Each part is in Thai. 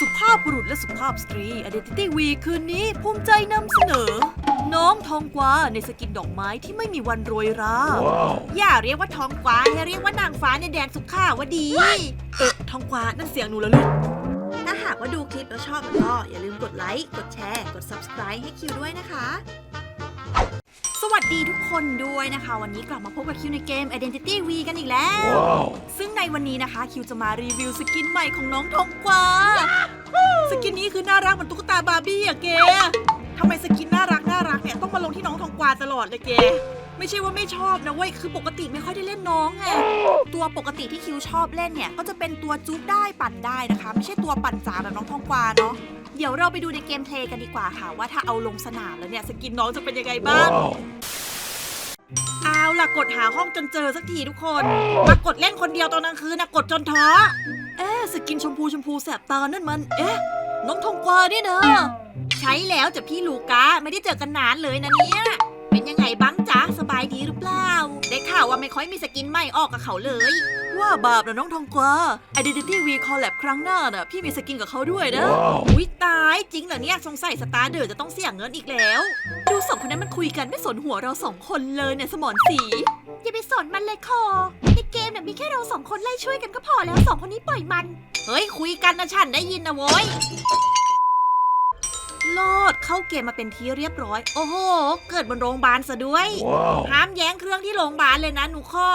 สุภาพบุรุษและสุภาพสตรี Identity Week คืนนี้ภูมิใจนำเสนอ น้องทองกวาในสกินดอกไม้ที่ไม่มีวันโรยรา อย่าเรียกว่าทองกวาให้เรียกว่านางฟ้าในแดนสุขาวดี เออทองกวานั่นเสียงหนูแล้วลูกถ้าหากว่าดูคลิปแล้วชอบก็อย่าลืมกดไลค์ กดแชร์ กด subscribe ให้คิวด้วยนะคะสวัส ดีทุกคนด้วยนะคะ วันนี้กลับมาพบกับคิวในเกม Identity V กันอีกแล้วซึ่งในวันนี้นะคะ คิวจะมารีวิวสกินใหม่ของน้องทองกวา สกินนี้คือน่ารักเหมือนตุ๊กตาบาร์บี้อะเกทำไมสกินน่ารักน่ารักเนี่ยต้องมาลงที่น้องทองกวาตลอดเลยเกไม่ใช่ว่าไม่ชอบนะเว้ย คือปกติไม่ค่อยได้เล่นน้องไง ตัวปกติที่คิวชอบเล่นเนี่ย ก็จะเป็นตัวจุ๊บได้ปั่นได้นะคะ ไม่ใช่ตัวปั่นจ๋าแบบน้องทองกวาเนาะเดี๋ยวเราไปดูในเกมเพลย์กันดีกว่าค่ะ ว่าถ้าเอาลงสนามแล้วเนี่ย สกินน้องจะเป็นยังไงบ้าง เอาล่ะกดหาห้องจนเจอสักทีทุกคน มากดเล่นคนเดียวตอนกลางคืนนะกดจนท้อ เอ๊ะสกินชมพูชมพูแสบตานั่นมัน เอ๊ะน้องทองกวานี่นะใช้แล้วจ้ะพี่ลูกาไม่ได้เจอกันนานเลยนะเนี่ยเป็นยังไงบ้างจ๊ะสบายดีหรือเปล่า ได้ข่าวว่าไม่ค่อยมีสกินใหม่ออกกับเขาเลย ว่าบาปนะน้องทองกวา Identity V Collab ครั้งหน้าน่ะพี่มีสกินกับเขาด้วยนะ อุ้ยตายจริงเหรอเนี่ยสงสัยสตาร์เดอร์จะต้องเสียเงินอีกแล้ว ดูสองคนนั้นมันคุยกันไม่สนหัวเราสองคนเลยเนี่ยสมอนสี อย่าไปสนมันเลยคอ ในเกมเนี่ยมีแค่เราสองคนไล่ช่วยกันก็พอแล้วสองคนนี้ปล่อยมัน เฮ้ยคุยกันนะฉันได้ยินนะโว้ยโลดเข้าเกมมาเป็นที่เรียบร้อย โอ้โห เกิดบนโรงพยาบาลซะด้วยห้ามแย้งเครื่องที่โรงพยาบาลเลยนะหนูข้อ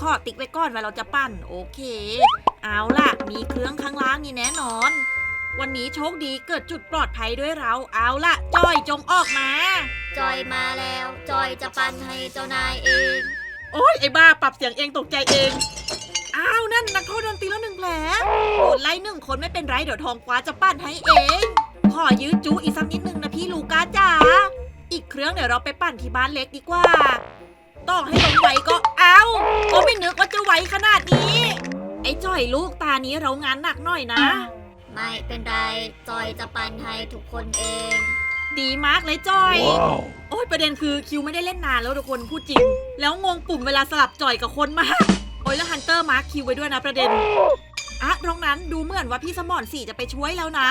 ข้อติ๊กไว้ก่อนว่าเราจะปั้น โอเค เอาล่ะ มีเครื่องข้างล่างนี่แน่นอน วันนี้โชคดีเกิดจุดปลอดภัยด้วยเรา เอาล่ะ จอยจงออกมา จอยมาแล้ว จอยจะปันให้เจ้านายเอง โอ้ยไอ้บ้าปรับเสียงเองตกใจเอง อ้าวนั่นนักโทษโดนตีแล้วหนึ่งแผลโดนไล่หนึ่งคนไม่เป็นไรเดี๋ยวทองกวาจะปั้นให้เอง ขอยื้อจูอีกสักนิดนึงนะพี่ลูกาจ๋า อีกเครื่องเดี๋ยวเราไปปั่นที่บ้านเล็กดีกว่า ต้องให้ลงไหวก็เอาก็ไม่นึกว่าจะไหวขนาดนี้ ไอ้จ่อยลูกตานี้เรางานหนักหน่อยนะ ไม่เป็นไร จอยจะปันให้ทุกคนเอง ดีมากเลยจอย โอ้ยประเด็นคือคิวไม่ได้เล่นนานแล้วทุกคนพูดจริง แล้วงงปุ่มเวลาสลับจอยกับคนมาก โอ้ยแล้วฮันเตอร์มาร์คคิวไว้ด้วยนะประเด็นอะตรงนั้นดูเหมือนว่าพี่สมอนสี่จะไปช่วยแล้วนะ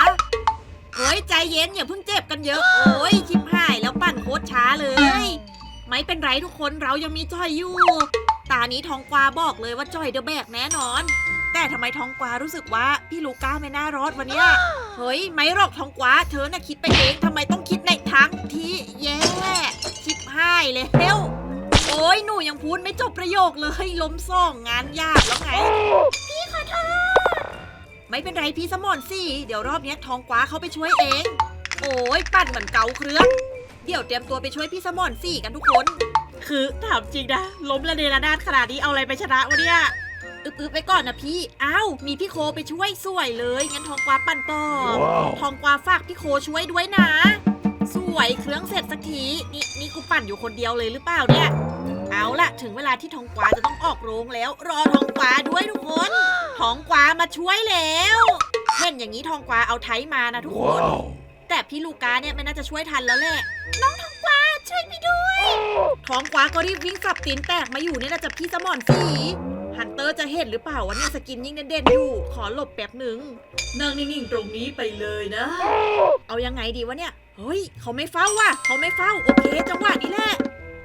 เฮ้ยใจเย็นอย่าเพิ่งเจ็บกันเยอะ โอ้ยชิบหายแล้วปั่นโคตรช้าเลย ไม่เป็นไรทุกคนเรายังมีจอยอยู่ ตานี้ทองกวาบอกเลยว่าจอยเดอะแบกแน่นอน แต่ทำไมทองกวารู้สึกว่าพี่ลูก้าไม่น่ารอดวันเนี้ยเฮ้ยไม่หรอกทองกวาเธอน่ะคิดไปเองทำไมต้องคิดในทางที่แย่ชิบหายเลยเฮวโอ้ยหนูยังพูดไม่จบประโยคเลยล้มซ่องงานยากแล้วไง พี่ขอโทษไม่เป็นไรพี่สมอนสิเดี๋ยวรอบเนี้ยทองกวาเขาไปช่วยเอง โอ้ยปั่นเหมือนเกาเครื่องเดี๋ยวเตรียมตัวไปช่วยพี่สมอนสี่กันทุกคน คือถามจริงนะล้มระเนระนาดขนาดนี้เอาอะไรไปชนะวะเนี่ย อึบๆไปก่อนนะพี่ อ้าว มีพี่โคไปช่วยสวยเลย งั้นทองกวาปั่นต่อทองกวาฝากพี่โคช่วยด้วยนะ สวยเครื่องเสร็จสักที นี่นี่กูปั่นอยู่คนเดียวเลยหรือเปล่าเนี่ย เอาละถึงเวลาที่ทองกวาจะต้องออกโรงแล้ว รอทองกวาด้วยทุกคน ทองกวามาช่วยแล้วเห็นอย่างนี้ทองกวาเอาไทยมานะทุกคนแต่พี่ลูกาเนี่ยไม่น่าจะช่วยทันแล้วแหละ น้องทองกวาช่วยพี่ด้วย ทองกวาก็รีบวิ่งสับตีนแตกมาอยู่เนี่ยนะจะพี่สมอนสี ฮันเตอร์จะเห็นหรือเปล่าว่าเนี่ยสกินยิ่งเด่นๆอยู่ ขอหลบแป๊บหนึ่งนั่งนิ่งๆตรงนี้ไปเลยนะ เอายังไงดีวะเนี่ย เฮ้ย เขาไม่เฝ้าว่ะ เขาไม่เฝ้า โอเค จังหวะนี้แหละ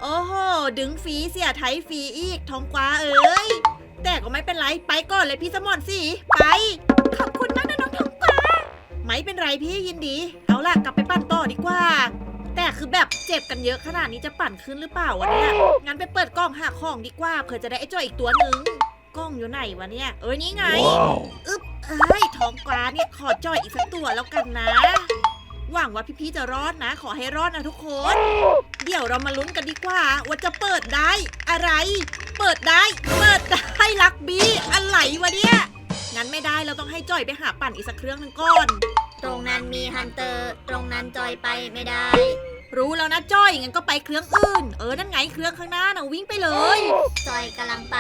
โอ้โห ดึงฟรีเสียไทยฟรีอีก ทองกวาเอ้ย แต่ก็ไม่เป็นไร ไปก่อนเลยพี่สมอนสิ ไป ขอบคุณมากนะน้องทองกวาไม่เป็นไรพี่ยินดี เอาล่ะ กลับไปปั่นต่อดีกว่า แต่คือแบบเจ็บกันเยอะขนาดนี้จะปั่นขึ้นหรือเปล่าวะเนี่ย งั้นไปเปิดกล้องหาของดีกว่าเผื่อจะได้ไอ้จอยอีกตัวหนึ่งกล้องอยู่ไหนวะเนี่ย เอ้ยนี่ไง อึ๊บเอ้ยทองกวาเนี่ยขอจอยอีกสักตัวแล้วกันนะ หวังว่าพี่ๆจะรอดนะ ขอให้รอดนะทุกคน เดี๋ยวเรามาลุ้นกันดีกว่า ว่าจะเปิดได้ อะไร เปิดได้ เปิดได้ลักบี้อะไรวะเนี่ย งั้นไม่ได้เราต้องให้จอยไปหาปั่นอีกสักเครื่องหนึงก่อน ตรงนั้นมีฮันเตอร์ ตรงนั้นจอยไปไม่ได้ รู้แล้วนะจ้อยงั้นก็ไปเครื่องอื่น เออ นั่นไงเครื่องข้างหน้าน่ะวิ่งไปเลย จอยกำลังไป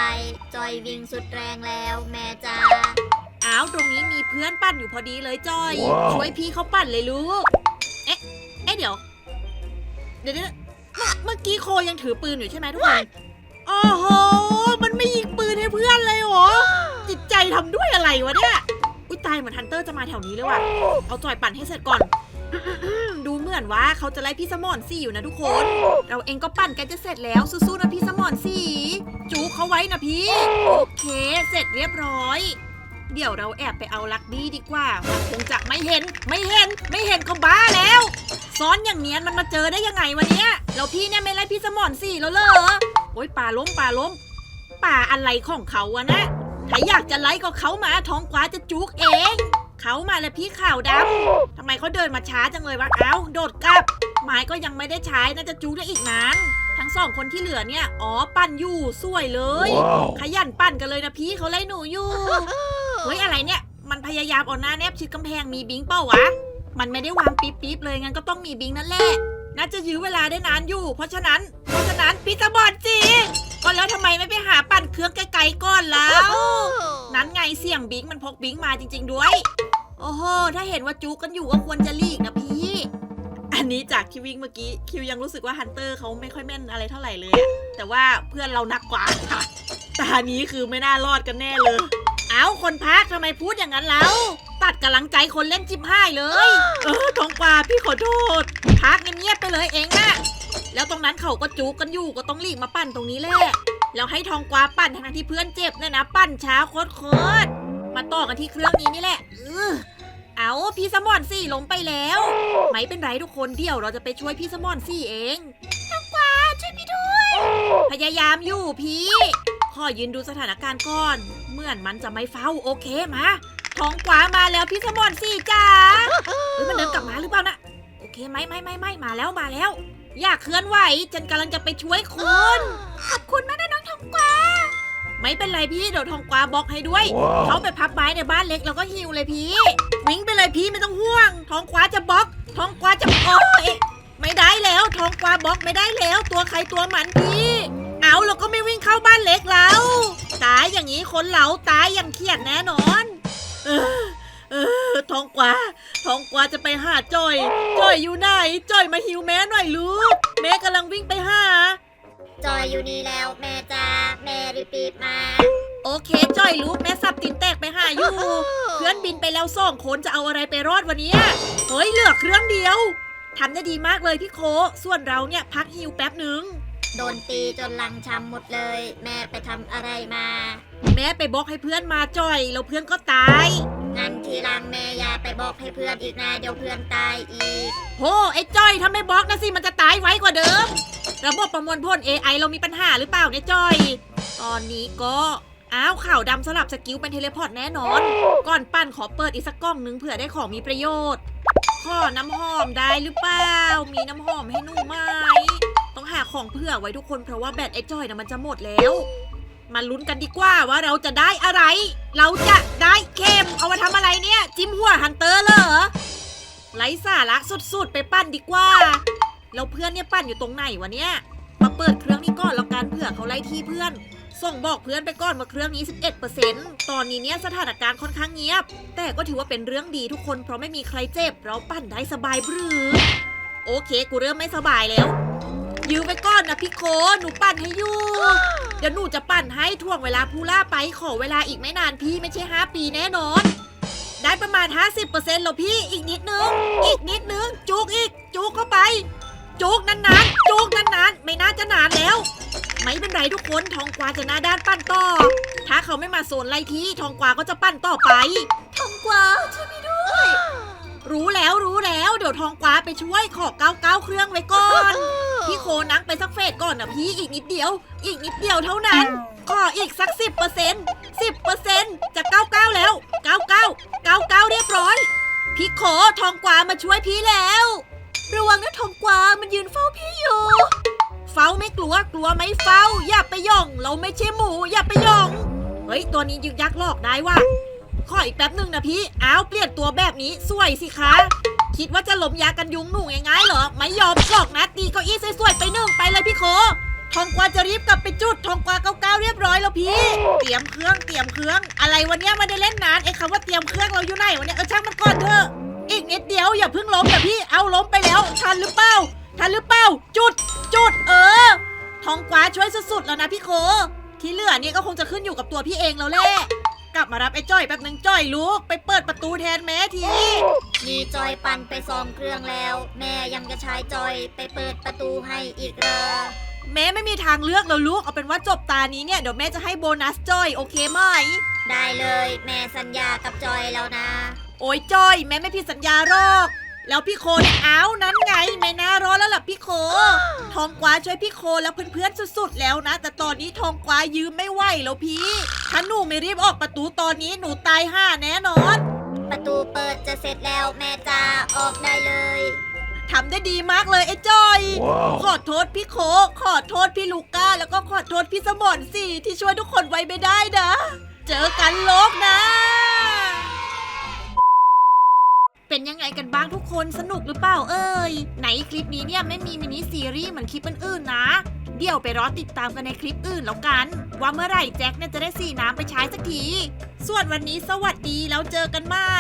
จอยวิ่งสุดแรงแล้วแม่จ้าอ้าวตรงนี้มีเพื่อนปั่นอยู่พอดีเลยจ้อย ว้าว ช่วยพี่เขาปั่นเลยลูก เอ๊ะ เอ๊ะเดี๋ยว เดี๋ยวเดี๋ยวเมื่อเมื่อกี้โคยังถือปืนอยู่ใช่ไหมทุกคนโอ้โห มันไม่ยิงปืนให้เพื่อนเลยเหรอ จิตใจทำด้วยอะไรวะเนี่ยอุ้ย ตายเหมือนฮันเตอร์จะมาแถวนี้เลยว่ะ เอาจอยปั่นให้เสร็จก่อน ดูเหมือนว่าเขาจะไล่พี่สมอนสี่อยู่นะทุกคน เราเองก็ปั่นกันจะเสร็จแล้วสู้ๆนะพี่สมอนสี่จูเขาไว้นะพี่ โอเค เสร็จเรียบร้อย เดี๋ยวเราแอบไปเอาลักบี้ดีกว่ามันคงจะไม่เห็น ไม่เห็น ไม่เห็นก็บ้าแล้ว ซ้อนอย่างเนี้ยมันมาเจอได้ยังไงวะเนี้ยแล้วพี่เนี่ยไม่ไล่พี่สมอนสี่แล้วเหรอ โอ๊ยป่าล้มป่าล้มป่าอะไรของเขาอะนะ ถ้าอยากจะไล่ก็เขามาท้องกวาจะจุกเอง เขามาแล้วพี่ข่าวดำทำไมเขาเดินมาช้าจังเลยวะ เอ้า โดดกลับ ไม้ก็ยังไม่ได้ใช้น่าจะจุกได้อีกนานทั้งสองคนที่เหลือเนี่ย อ๋อ ปั่นอยู่สวยเลย Wow. ขยันปั่นกันเลยนะพี่เขาไล่หนูอยู่ เฮ้ยอะไรเนี่ย มันพยายามเอาหน้าแนบชิดกำแพงมีบิงเป้าวะ มันไม่ได้วางปิ๊บปิ๊บเลยงั้นก็ต้องมีบิงนั่นแหละ น่าจะยื้อเวลาได้นานอยู่ เพราะฉะนั้น เพราะฉะนั้นพี่สะบอดจีก็ แล้วทำไมไม่ไปหาปั่นเครื่องไกลๆก่อนแล้ว นั้นไงเสี่ยงบิงมันพกบิงมาจริง ๆด้วย โอ้โห ถ้าเห็นว่าจูกันอยู่ก็ควรจะหลีกนะพี่ อันนี้จากที่วิ่งเมื่อกี้คิวยังรู้สึกว่าฮันเตอร์เขาไม่ค่อยแม่นอะไรเท่าไหร่เลยอะแต่ว่าเพื่อนเราหนักกว่าค่ะตานี้คือไม่น่ารอดกันแน่เลย เอ้าคนพักทำไมพูดอย่างนั้นแล้ว ตัดกำลังใจคนเล่นจิบห้ายเลย เออทองกวาพี่ขอโทษ พักเงียบๆไปเลยเองนะแล้วตรงนั้นเขาก็จูกันอยู่ก็ต้องหลีกมาปั่นตรงนี้แหละ แล้วให้ทองกวาปั่นทั้งที่เพื่อนเจ็บเนี่ยนะ ปั่นช้าโคตรๆมาต่อกันที่เครื่องนี้นี่แหละเออเอาพี่สมอนสี่ล้มไปแล้ว ไม่เป็นไรทุกคนเดี๋ยวเราจะไปช่วยพี่สมอนสี่เองทองกวาช่วยพี่ด้วย พยายามอยู่พี่ขอยืนดูสถานการณ์ก่อนเหมือนมันจะไม่เฝ้าโอเคมาทองกวามาแล้วพี่สมอนสี่จ้าเฮ้ยมันเดินกลับมาหรือเปล่านะโอเคไหมไม่ไม่ไม่มาแล้วมาแล้ว อยากเคลื่อนไหวฉันกำลังจะไปช่วยคุณ ขอบคุณมากนะน้องทองกวา ไม่เป็นไรพี่เดี๋ยวทองกวาบล็อกให้ด้วย Wow. เขาไปพับไม้ในบ้านเล็กแล้วก็ฮิวเลยพี่วิ่งไปเลยพี่ไม่ต้องห่วงท้องกวาจะบล็อกท้องกวาจะโอ้ยไม่ได้แล้วท้องกวาบล็อกไม่ได้แล้ว ตัวใครตัวมันพี่ เอาเราก็ไม่วิ่งเข้าบ้านเล็กแล้ว ตายอย่างนี้คนเราตายอย่างเครียดแน่นอน เออ เออท้องกวาท้องกวาจะไปหาจอยจอยอยู่ไหนจอยมาหิวแม่หน่อยลูกแม่กำลังวิ่งไปหา จอยอยู่นี่แล้วแม่จ้าแม่รีบๆมาโอเคจอยลูกแม่สับตินแตกไปหาอยู่เพื่อนบินไปแล้วสองคนจะเอาอะไรไปรอดวันนี้เฮ้ยเหลือเครื่องเดียวทำได้ดีมากเลยพี่โค ส่วนเราเนี่ยพักฮิวแป๊บหนึ่งโดนตีจนหลังช้ำหมดเลย แม่ไปทำอะไรมา แม่ไปบล็อกให้เพื่อนมาจอย แล้วเพื่อนก็ตาย งั้นทีหลังแม่อย่าไปบอกให้เพื่อนอีกนะเดี๋ยวเพื่อนตายอีก โหไอ้จ้อยถ้าไม่บล็อกนะสิมันจะตายไวกว่าเดิม ระบบประมวลผล AI เรามีปัญหาหรือเปล่าเนี่ยจ้อย ตอนนี้ก็อ้าวข่าวดำสลับสกิลเป็นเทเลพอร์ตแน่นอน ก่อนปั้นขอเปิดอีกสักกล้องหนึงเผื่อได้ของมีประโยชน์ขอน้ำหอมได้หรือเปล่า มีน้ำหอมให้หนูไหม ต้องหาของเผื่อไว้ทุกคนเพราะว่าแบตไอ้จ้อยนะมันจะหมดแล้ว มาลุ้นกันดีกว่าว่าเราจะได้อะไร เราจะได้เข็มเอามาทำอะไรเนี่ย จิ้มหัวฮันเตอร์เหรอไร้สาระสุดๆ ไปปั้นดีกว่า แล้วเพื่อนเนี่ยปั้นอยู่ตรงไหนวะเนี่ย มาเปิดเครื่องนี้ก่อนแล้วกันเผื่อเขาไล่ที่เพื่อน ส่งบอกเพื่อนไปก่อนว่าเครื่องนี้ 11%ตอนนี้เนี่ยสถานการณ์ค่อนข้างเงียบ แต่ก็ถือว่าเป็นเรื่องดีทุกคนเพราะไม่มีใครเจ็บ เราปั้นได้สบายบรือโอเค กูเริ่มไม่สบายแล้วยืมไปก่อนนะพี่โคหนูปั่นให้อยู่ เดี๋ยวหนูจะปั่นให้ท่วงเวลาพูล่าไปขอเวลาอีกไม่นานพี่ไม่ใช่ 5 ปีแน่นอน ได้ประมาณ 50%แล้วพี่อีกนิดนึง อีกนิดนึง จุกอีก จุกเข้าไป จุกนานๆ จุกนานๆ ไม่น่าจะนานแล้ว ไม่เป็นไรทุกคนทองกวาจะหน้าด้านปั้นต่อ ถ้าเขาไม่มาโซนไล่ที่ทองกวาก็จะปั้นต่อไปทองกวาช่วยพี่ด้วย รู้แล้วรู้แล้ว เดี๋ยวทองกวาไปช่วยขอเก้าเก้าเครื่องไว้ก่อน พี่โคนังไปสักเฟสก่อนนะพี่อีกนิดเดียว อีกนิดเดียวเท่านั้น ขออีกสักสิบเปอร์เซ็นต์สิบเปอร์เซ็นต์จะเก้าเก้าแล้วเก้าเก้าเก้าเก้าเรียบร้อย พี่โคทองกวามาช่วยพี่แล้ว ระวังนะทองกวามันยืนเฝ้าพี่อยู่ เฝ้าไม่กลัวกลัวไม่เฝ้า อย่าไปย่อง เราไม่ใช่หมู อย่าไปย่อง เฮ้ยตัวนี้ยึกยักหลอกได้ว่ะขออีกแป๊บหนึ่งนะพี่ อ้าวเปลี่ยนตัวแบบนี้สวยสิคะ คิดว่าจะหลมยากันยุงหนูง่ายๆเหรอ ไม่ยอมหรอกนะตีเก้าอี้สวยๆไปหนึ่งไปเลยพี่โคทองกวาจะรีบกลับไปจุดทองกวาเก้าเก้าเรียบร้อยแล้วพี่ เตรียมเครื่องเตรียมเครื่อง อะไรวันนี้ไม่ได้เล่นนานไอ้คำว่าเตรียมเครื่องเราอยู่ไหนวันนี้เออช่างมันก่อนเถอะอีกนิดเดียวอย่าเพิ่งล้มอย่าพี่เอาล้มไปแล้วทันหรือเปล่าทันหรือเปล่าจุดจุดเออทองกวาช่วยสุดๆแล้วนะพี่โคที่เหลือเนี่ยก็คงจะขึ้นอยู่กับตัวพี่เองแล้วแหละ กลับมารับไอ้จ้อยแป๊บหนึงจ้อยลูก ไปเปิดประตูแทนแม่ทีมีจอยปั่นไปสองเครื่องแล้ว แม่ยังจะใช้จอยไปเปิดประตูให้อีกเหรอแม่ไม่มีทางเลือกแล้วลูกเอาเป็นว่าจบตานี้เนี่ยเดี๋ยวแม่จะให้โบนัสจ้อยโอเคไหม ได้เลย แม่สัญญากับจอยแล้วนะ โอ้ยจ้อย แม่ไม่ผิดสัญญาหรอก แล้วพี่โคเนี่ยอ้าวนั้นไงไม่น่ารอแล้วล่ะพี่โค ทองกวาช่วยพี่โคแล้วเพื่อนๆสุดๆแล้วนะ แต่ตอนนี้ทองกวายืมไม่ไหวแล้วพี่ถ้าหนูไม่รีบออกประตูตอนนี้หนูตายห่าแน่นอน ประตูเปิดจะเสร็จแล้วแม่จ้าออกได้เลยทำได้ดีมากเลยไอ้จ้อยขอโทษพี่โค ขอโทษพี่ลูก้า แล้วก็ขอโทษพี่สมอนสิที่ช่วยทุกคนไว้ไม่ได้นะ เจอกันโลกนะ เป็นยังไงกันบ้างทุกคนสนุกหรือเปล่าเอ่ยไหนคลิปนี้เนี่ยไม่มีมินิซีรีส์เหมือนคลิปอื่นๆนะ เดี๋ยวไปรอติดตามกันในคลิปอื่นแล้วกัน ว่าเมื่อไหร่แจ็คเนี่ยจะได้สีน้ำไปใช้สักที ส่วนวันนี้สวัสดีแล้วเจอกันใหม่